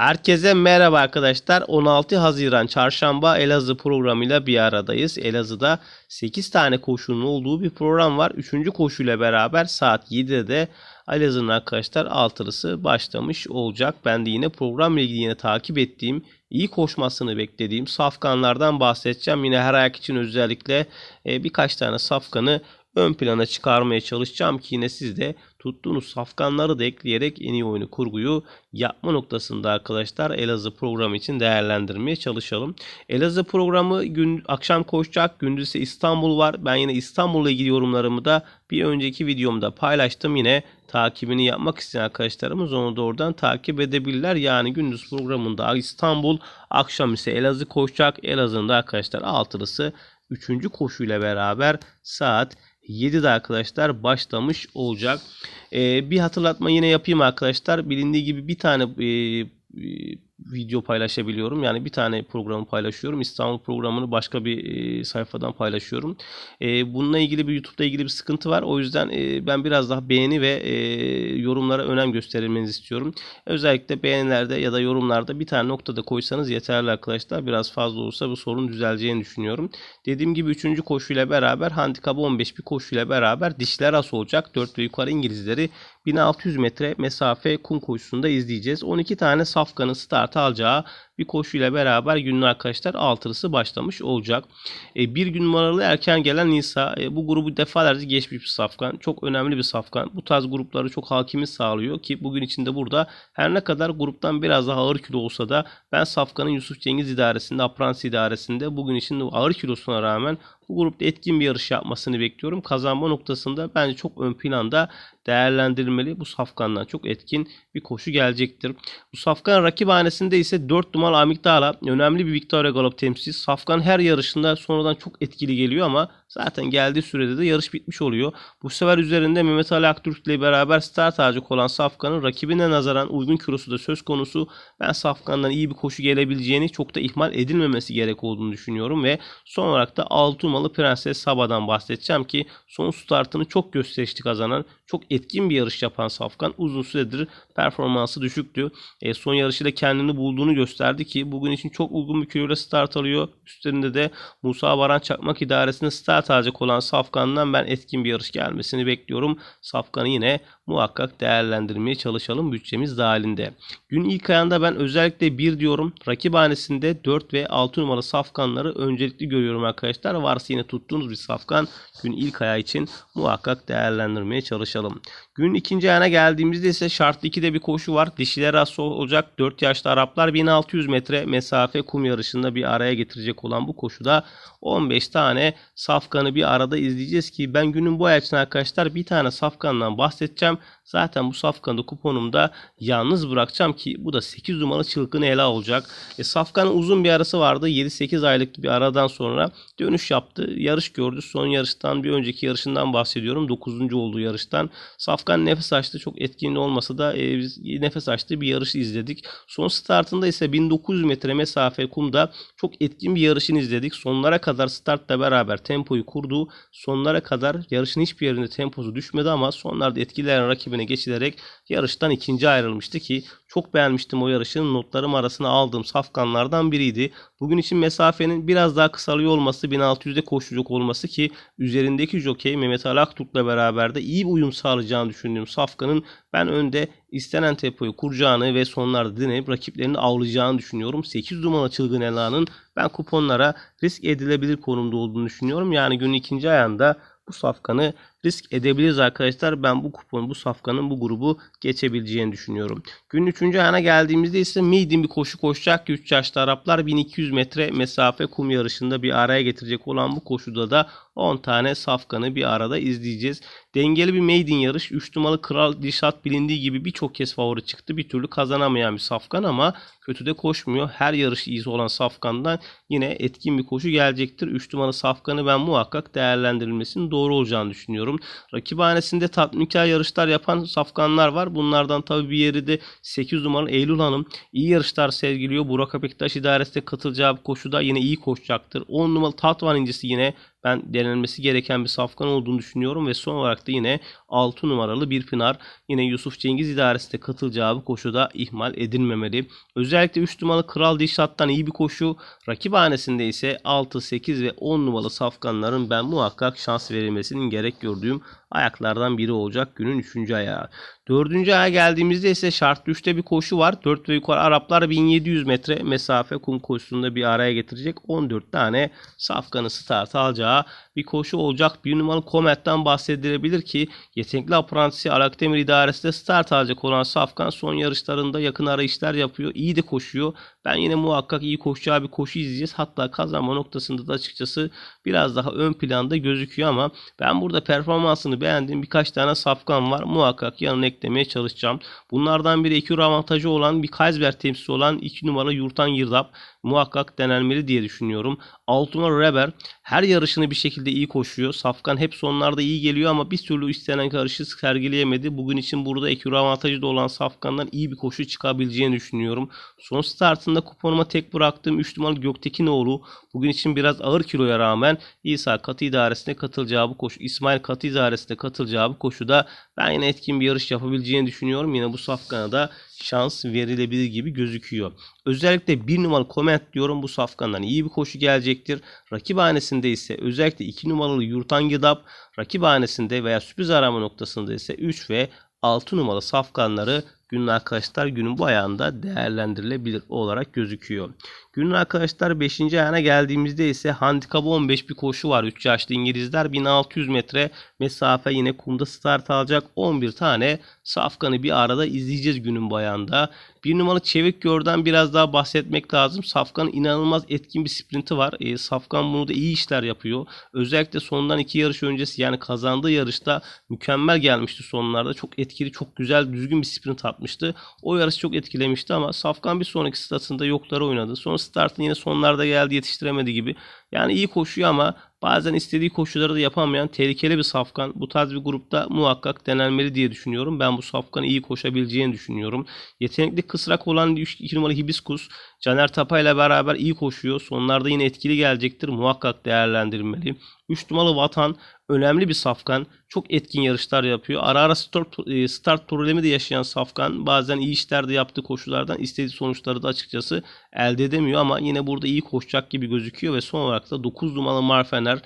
Herkese merhaba arkadaşlar. 16 Haziran Çarşamba Elazığ programıyla bir aradayız. Elazığ'da 8 tane koşunun olduğu bir program var. 3. koşuyla beraber saat 7'de de Elazığ'ın arkadaşlar altılısı başlamış olacak. Ben de yine programla ilgili takip ettiğim, iyi koşmasını beklediğim safkanlardan bahsedeceğim. Yine her ayak için özellikle e, birkaç tane safkanı ön plana çıkarmaya çalışacağım ki yine siz de tuttuğunuz safkanları da ekleyerek en iyi oyunu kurguyu yapma noktasında arkadaşlar Elazığ programı için değerlendirmeye çalışalım. Elazığ programı gün akşam koşacak. Gündüz ise İstanbul var. Ben yine İstanbul'la ilgili yorumlarımı da bir önceki videomda paylaştım. Yine takibini yapmak isteyen arkadaşlarımız onu da oradan takip edebilirler. Yani gündüz programında İstanbul, akşam ise Elazığ koşacak. Elazığ'ın da arkadaşlar altılısı 3. koşuyla beraber saat 7'de arkadaşlar başlamış olacak. Ee, bir hatırlatma yine yapayım arkadaşlar. Bilindiği gibi bir tane e, e, video paylaşabiliyorum. Yani bir tane programı paylaşıyorum. İstanbul programını başka bir e, sayfadan paylaşıyorum. E, bununla ilgili bir YouTube'da ilgili bir sıkıntı var. O yüzden e, ben biraz daha beğeni ve yorumlara önem gösterilmenizi istiyorum. Özellikle beğenilerde ya da yorumlarda bir tane noktada koysanız yeterli arkadaşlar. Biraz fazla olursa bu sorun düzeleceğini düşünüyorum. Dediğim gibi 3. koşuyla beraber handikap 15 bir koşuyla beraber dişler as olacak. 4 ve yukarı İngilizleri 1600 metre mesafe kum koşusunda izleyeceğiz. 12 tane safkanın start alacağı bir koşuyla beraber günün arkadaşlar altılısı başlamış olacak. E, bir gün numaralı erken gelen Nisa e, bu grubu defalarca geçmiş bir safkan. Çok önemli bir safkan. Bu tarz grupları çok hakimiz sağlıyor ki bugün içinde burada her ne kadar gruptan biraz daha ağır kilo olsa da ben safkanın Yusuf Cengiz idaresinde, Aprans idaresinde bugün için ağır kilosuna rağmen bu grupta etkin bir yarış yapmasını bekliyorum. Kazanma noktasında bence çok ön planda değerlendirilmeli. Bu safkandan çok etkin bir koşu gelecektir. Bu safkan rakip hanesinde ise 4 numaralı Amigdala önemli bir Victoria Galop temsilcisi. Safkan her yarışında sonradan çok etkili geliyor ama zaten geldiği sürede de yarış bitmiş oluyor. Bu sefer üzerinde Mehmet Ali Aktürk ile beraber start alacak olan Safkan'ın rakibine nazaran uygun kilosu da söz konusu. Ben Safkan'dan iyi bir koşu gelebileceğini çok da ihmal edilmemesi gerek olduğunu düşünüyorum ve son olarak da 6 numaralı Prenses Sabah'dan bahsedeceğim ki son startını çok gösterişli kazanan çok etkin bir yarış yapan Safkan uzun süredir performansı düşüktü. E, son yarışıyla kendini bulduğunu gösterdi ki bugün için çok uygun bir kiloyla start alıyor. Üstlerinde de Musa Baran Çakmak idaresinde start alacak olan Safkan'dan ben etkin bir yarış gelmesini bekliyorum. Safkan'ı yine muhakkak değerlendirmeye çalışalım bütçemiz dahilinde. Gün ilk ayında ben özellikle 1 diyorum. Rakip hanesinde 4 ve 6 numaralı safkanları öncelikli görüyorum arkadaşlar. Varsa yine tuttuğunuz bir safkan gün ilk ayağı için muhakkak değerlendirmeye çalışalım. Gün ikinci ayına geldiğimizde ise şartlı 2'de bir koşu var. Dişiler az olacak. 4 yaşlı Araplar 1600 metre mesafe kum yarışında bir araya getirecek olan bu koşuda 15 tane safkanı bir arada izleyeceğiz ki ben günün bu ayakçın arkadaşlar bir tane safkandan bahsedeceğim. Zaten bu safkanı kuponumda yalnız bırakacağım ki bu da 8 numaralı çılgın Ela olacak. E, safkanın uzun bir arası vardı. 7-8 aylık bir aradan sonra dönüş yaptı. Yarış gördü. Son yarıştan bir önceki yarışından bahsediyorum. 9. olduğu yarıştan. Safkan nefes açtı. Çok etkin olmasa da e, biz nefes açtı bir yarışı izledik. Son startında ise 1900 metre mesafe kumda çok etkin bir yarışını izledik. Sonlara kadar startla beraber tempoyu kurdu. Sonlara kadar yarışın hiçbir yerinde temposu düşmedi ama sonlarda etkileyen rakibine geçilerek yarıştan ikinci ayrılmıştı ki çok beğenmiştim o yarışın. Notlarım arasına aldığım safkanlardan biriydi. Bugün için mesafenin biraz daha kısalıyor olması 1600'de koşacak olması ki üzerindeki jokey Mehmet Ali Akturk'la beraber de iyi bir uyum sağlayacağını düşündüğüm safkanın ben önde istenen tempoyu kuracağını ve sonlarda deneyip rakiplerini avlayacağını düşünüyorum. 8 numaralı çılgın Ela'nın ben kuponlara risk edilebilir konumda olduğunu düşünüyorum. Yani günün ikinci ayağında bu safkanı risk edebiliriz arkadaşlar. Ben bu kupon, bu safkanın bu grubu geçebileceğini düşünüyorum. Günün 3. ayağına geldiğimizde ise medium bir koşu koşacak ki 3 yaşlı Araplar 1200 metre mesafe kum yarışında bir araya getirecek olan bu koşuda da 10 tane safkanı bir arada izleyeceğiz. Dengeli bir maiden yarış. 3 numaralı Kral Dişat bilindiği gibi birçok kez favori çıktı. Bir türlü kazanamayan bir safkan ama kötü de koşmuyor. Her yarış iyi olan safkandan yine etkin bir koşu gelecektir. 3 numaralı safkanı ben muhakkak değerlendirilmesinin doğru olacağını düşünüyorum. Rakiphanesinde tatminkar yarışlar yapan safkanlar var. Bunlardan tabi bir yeri de 8 numaralı Eylül Hanım. iyi yarışlar sergiliyor. Burak Apektaş idaresinde katılacağı koşuda yine iyi koşacaktır. 10 numaralı Tatvan incisi yine ben denenmesi gereken bir safkan olduğunu düşünüyorum ve son olarak da yine 6 numaralı bir Pınar yine Yusuf Cengiz idaresinde katılacağı bu koşuda ihmal edilmemeli. Özellikle 3 numaralı Kral Dişat'tan iyi bir koşu. Rakip hanesinde ise 6, 8 ve 10 numaralı safkanların ben muhakkak şans verilmesinin gerek gördüğüm ayaklardan biri olacak günün 3. ayağı. 4. aya geldiğimizde ise şartlı 3'te bir koşu var. 4 ve yukarı Araplar 1700 metre mesafe kum koşusunda bir araya getirecek. 14 tane safkanı start alacağı bir koşu olacak. Bir numaralı Komet'ten bahsedilebilir ki yetenekli aprantisi Alakdemir idaresinde start alacak olan Safkan son yarışlarında yakın arayışlar yapıyor. İyi de koşuyor. Ben yine muhakkak iyi koşacağı bir koşu izleyeceğiz. Hatta kazanma noktasında da açıkçası biraz daha ön planda gözüküyor ama ben burada performansını beğendiğim birkaç tane safkan var. Muhakkak yanına eklemeye çalışacağım. Bunlardan biri ekür avantajı olan bir Kaysberg temsilcisi olan 2 numara Yurtan Yırdap muhakkak denenmeli diye düşünüyorum. 6 numara Reber her yarışını bir şekilde iyi koşuyor. Safkan hep sonlarda iyi geliyor ama bir türlü istenen yarışı sergileyemedi. Bugün için burada ekür avantajı da olan Safkan'dan iyi bir koşu çıkabileceğini düşünüyorum. Son startında kuponuma tek bıraktığım 3 numaralı Göktekinoğlu bugün için biraz ağır kiloya rağmen İsa Katı idaresine katılacağı bu koşu, İsmail Katı idaresine katılacağı bu koşuda ben yine etkin bir yarış yapabileceğini düşünüyorum. Yine bu Safkan'a da şans verilebilir gibi gözüküyor. Özellikle bir numaralı comment diyorum bu safkandan iyi bir koşu gelecektir. Rakip hanesinde ise özellikle 2 numaralı Yurtan Gidap rakip hanesinde veya sürpriz arama noktasında ise 3 ve 6 numaralı safkanları günün arkadaşlar günün bu ayağında değerlendirilebilir olarak gözüküyor. Günün arkadaşlar 5. ayağına geldiğimizde ise handikap 15 bir koşu var. 3 yaşlı İngilizler 1600 metre mesafe yine kumda start alacak 11 tane safkanı bir arada izleyeceğiz günün bu ayağında. Bir numaralı Çevik Gör'den biraz daha bahsetmek lazım. Safkan'ın inanılmaz etkin bir sprinti var. E, Safkan bunu da iyi işler yapıyor. Özellikle sondan iki yarış öncesi yani kazandığı yarışta mükemmel gelmişti sonlarda. Çok etkili, çok güzel, düzgün bir sprint atmıştı. O yarış çok etkilemişti ama Safkan bir sonraki statında yokları oynadı. Son startın yine sonlarda geldi yetiştiremedi gibi. Yani iyi koşuyor ama bazen istediği koşuları da yapamayan tehlikeli bir safkan. Bu tarz bir grupta muhakkak denenmeli diye düşünüyorum. Ben bu safkanı iyi koşabileceğini düşünüyorum. Yetenekli kısrak olan 2 numaralı Hibiskus Caner Tapa ile beraber iyi koşuyor. Sonlarda yine etkili gelecektir. Muhakkak değerlendirilmeli. 3 numaralı Vatan önemli bir safkan. Çok etkin yarışlar yapıyor. Ara ara start, e, start problemi de yaşayan safkan. Bazen iyi işler de yaptığı koşulardan istediği sonuçları da açıkçası elde edemiyor. Ama yine burada iyi koşacak gibi gözüküyor. Ve son olarak da 9 numaralı Marfener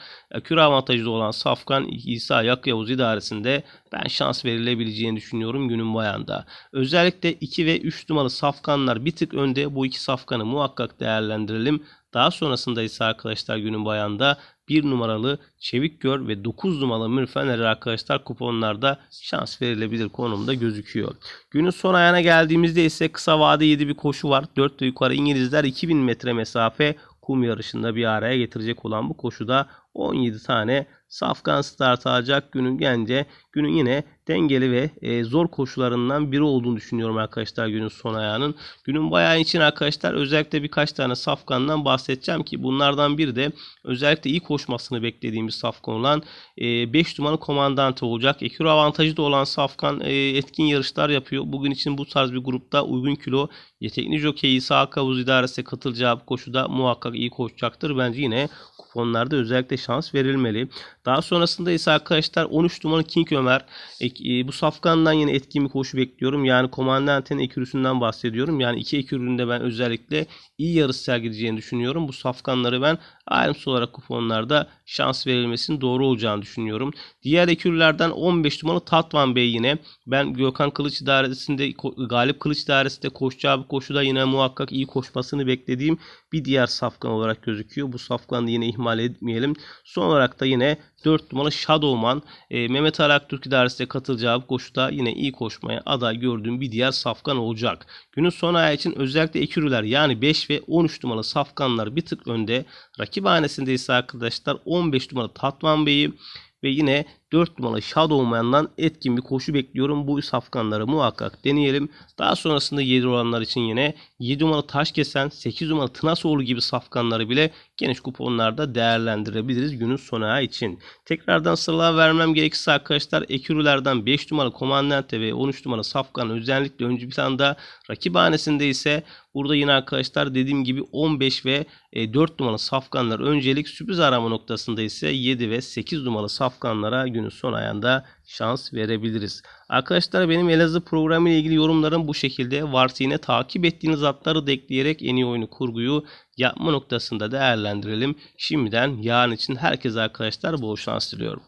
kür avantajlı olan safkan İsa Yak Yavuz idaresinde ben şans verilebileceğini düşünüyorum günün bayanda. Özellikle 2 ve 3 numaralı safkanlar bir tık önde. Bu iki safkanı muhakkak değerlendirelim. Daha sonrasında ise arkadaşlar günün bayanda 1 numaralı Çevik Gör ve 9 numaralı Mürfener arkadaşlar kuponlarda şans verilebilir konumda gözüküyor. Günün son ayağına geldiğimizde ise kısa vade 7 bir koşu var. 4 ve yukarı İngilizler 2000 metre mesafe kum yarışında bir araya getirecek olan bu koşuda 17 tane Safkan start alacak günün gence günün yine dengeli ve e, zor koşularından biri olduğunu düşünüyorum arkadaşlar günün son ayağının. Günün bayağı için arkadaşlar özellikle birkaç tane safkandan bahsedeceğim ki bunlardan biri de özellikle iyi koşmasını beklediğimiz safkan olan 5 e, numaralı komandante olacak. Ekür avantajı da olan safkan e, etkin yarışlar yapıyor. Bugün için bu tarz bir grupta uygun kilo yetenekli jockey İsa Kavuz idaresine katılacağı bu koşuda muhakkak iyi koşacaktır. Bence yine kuponlarda özellikle şans verilmeli. Daha sonrasında ise arkadaşlar 13 numaralı King Ömer. E, bu safkandan yine etkin bir koşu bekliyorum. Yani komandantenin ekürüsünden bahsediyorum. Yani iki eküründe ben özellikle iyi yarış sergileyeceğini düşünüyorum. Bu safkanları ben ayrımsız olarak kuponlarda şans verilmesinin doğru olacağını düşünüyorum. Diğer ekürlerden 15 numaralı Tatvan Bey yine. Ben Gökhan Kılıç idaresinde Galip Kılıç idaresinde koşacağı bir koşuda yine muhakkak iyi koşmasını beklediğim bir diğer safkan olarak gözüküyor. Bu safkanı yine ihmal etmeyelim. Son olarak da yine 4 numaralı Shadowman e, Mehmet Ali Aktürk idaresine katılacağı koşuda yine iyi koşmaya aday gördüğüm bir diğer safkan olacak. Günün son ayağı için özellikle ekürüler yani 5 ve 13 numaralı safkanlar bir tık önde. Rakip hanesinde ise arkadaşlar 15 numaralı Tatvan Bey'i ve yine 4 numaralı Shadowman'dan etkin bir koşu bekliyorum. Bu safkanları muhakkak deneyelim. Daha sonrasında 7 olanlar için yine 7 numaralı taş kesen 8 numaralı Tınasoğlu gibi safkanları bile geniş kuponlarda değerlendirebiliriz günün sonu için. Tekrardan sıralar vermem gerekirse arkadaşlar Ekürülerden 5 numaralı Komandante ve 13 numaralı Safkan özellikle öncü planda rakiphanesinde ise burada yine arkadaşlar dediğim gibi 15 ve 4 numaralı Safkanlar öncelik sürpriz arama noktasında ise 7 ve 8 numaralı Safkanlara günün son ayında şans verebiliriz. Arkadaşlar benim Elazığ programı ile ilgili yorumlarım bu şekilde. Varsa yine takip ettiğiniz atları da ekleyerek en iyi oyunu kurguyu yapma noktasında değerlendirelim. Şimdiden yarın için herkese arkadaşlar bol şans diliyorum.